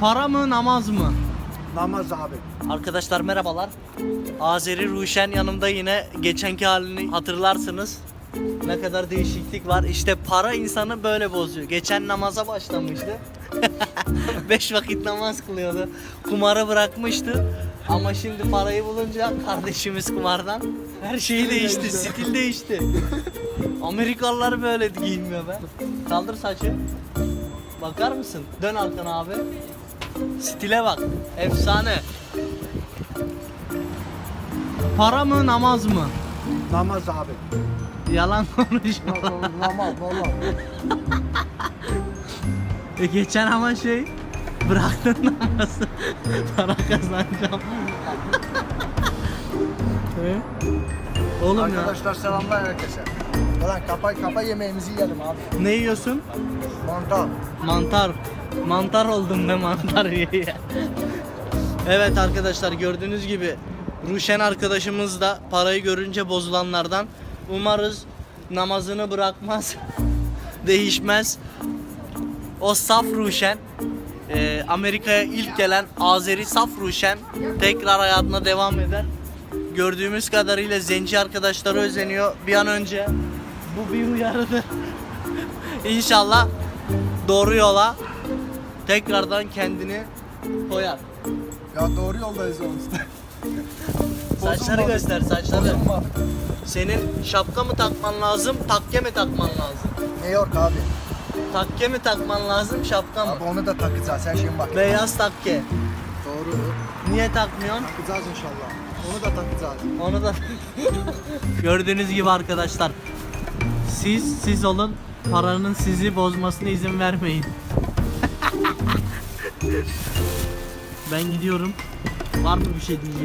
Para mı namaz mı? Namaz abi. Arkadaşlar merhabalar. Azeri Ruşen yanımda yine geçenki halini hatırlarsınız. Ne kadar değişiklik var. İşte para insanı böyle bozuyor. Geçen namaza başlamıştı. Beş vakit namaz kılıyordu. Kumarı bırakmıştı. Ama şimdi parayı bulunca kardeşimiz kumardan her şeyi değişti. Stil değişti. Amerikalılar böyle giyinmiyor be. Kaldır saçı. Bakar mısın? Dön arkana abi. Stile bak. Efsane. Para mı namaz mı? Namaz abi. Yalan konuşma. namaz valla. E geçen ama şey bıraktın namazı. Para kazanacağım. E? Oğlum ya. Arkadaşlar selamlar herkese. Ulan kapa kapa yemeğimizi yiyelim abi. Ne yiyorsun? Mantar. Mantar. Mantar oldum be mantar ye. Evet arkadaşlar gördüğünüz gibi Ruşen arkadaşımız da parayı görünce bozulanlardan. Umarız namazını bırakmaz. değişmez. O saf Ruşen e, Amerika'ya ilk gelen Azeri saf Ruşen tekrar hayatına devam eder. Gördüğümüz kadarıyla zenci arkadaşları özeniyor. Bir an önce bu bir uyarıdır. İnşallah doğru yola tekrardan kendini koyar. Ya doğru yoldayız sonuçta. Saçları Bozulmadı. göster saçları. Bozulmadı. Senin şapka mı takman lazım, takke mi takman lazım? New York abi. Takke mi takman lazım, şapka mı? Abi onu da takacağız. Her şeyin bak. Beyaz takke. Doğru. Niye takmıyorsun? Takacağız inşallah. Onu da takacağız. Onu da gördüğünüz gibi arkadaşlar. Siz siz olun. Paranın sizi bozmasına izin vermeyin. Ben gidiyorum. Var mı bir şey diyeceğim?